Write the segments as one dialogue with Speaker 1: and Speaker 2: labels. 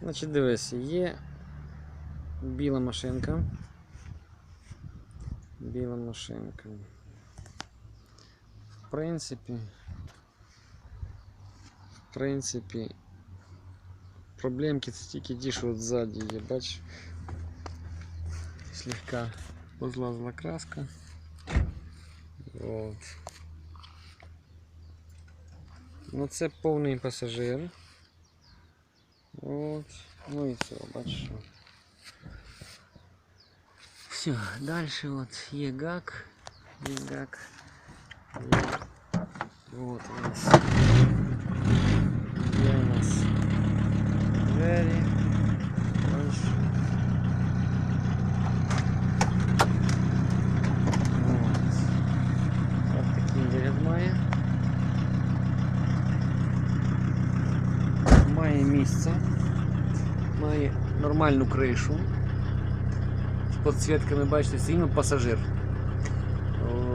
Speaker 1: Значить, дивись, є біла машинка. Біла машинка. В принципі, в принципі, проблемки це тільки ті, що от ззаді є, бачиш? Слегка позлазила краска. Вот. Ну це повний пасажир. От. Ну і все, бачиш. Все, далі от є гак. Є гак. Є. Вот у нас. Є у нас двері. Місце. Має нормальну кришу. З підсвітками, бачите, рівно пасажир.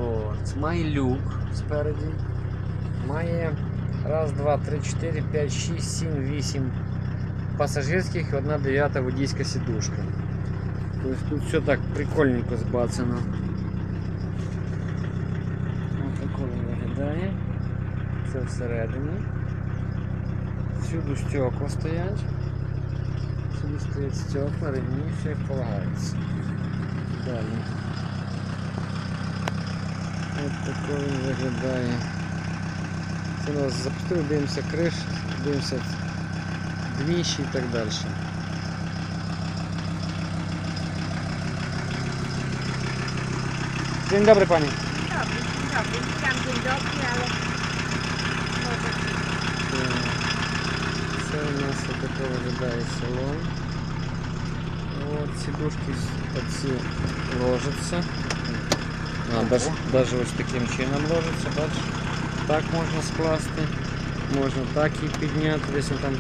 Speaker 1: От. Має люк спереді. Має раз, два, три, чотири, п'ять, шість, сім, вісім пасажирських і одна дев'ята водійська сідушка. Тобто тут все так прикольненько збацано. Ось він виглядає. Це всередині. Всюди стекла стоять. Всюди стоять стекла, ремні, все як полагається. Далі. Ось тако він виглядає. Це нас запустили, дивимося криш, дивимося дніщі і так далі. Dzień dobry Pani.
Speaker 2: Dobry, dzień dobry. Witam, dzień dobry, ale może
Speaker 1: у нас отако виглядає салон. От сідушки оці ложаться. А, даже, даже ось таким чином ложиться, бачиш? Так можна скласти, можна так і підняти, десь він там.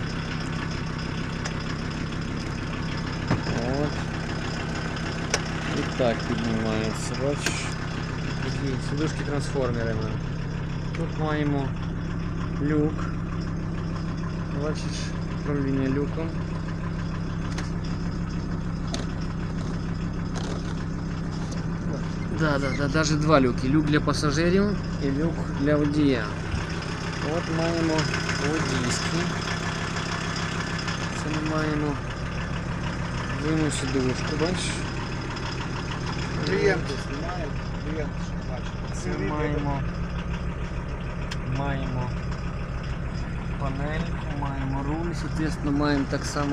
Speaker 1: От. І так піднімається, бачиш? Такі сідушки трансформерами. Тут маємо люк. Бачиш управління люком. Да, да, да, даже два люки. Люк для пасажирів і люк для водія. От маємо водійський. Це ми маємо вину сідушку, бачиш?
Speaker 3: Клієнти знімають, клієнти що бачать.
Speaker 1: Це маємо, маємо панельку, Маємо руль, соответственно, маємо так само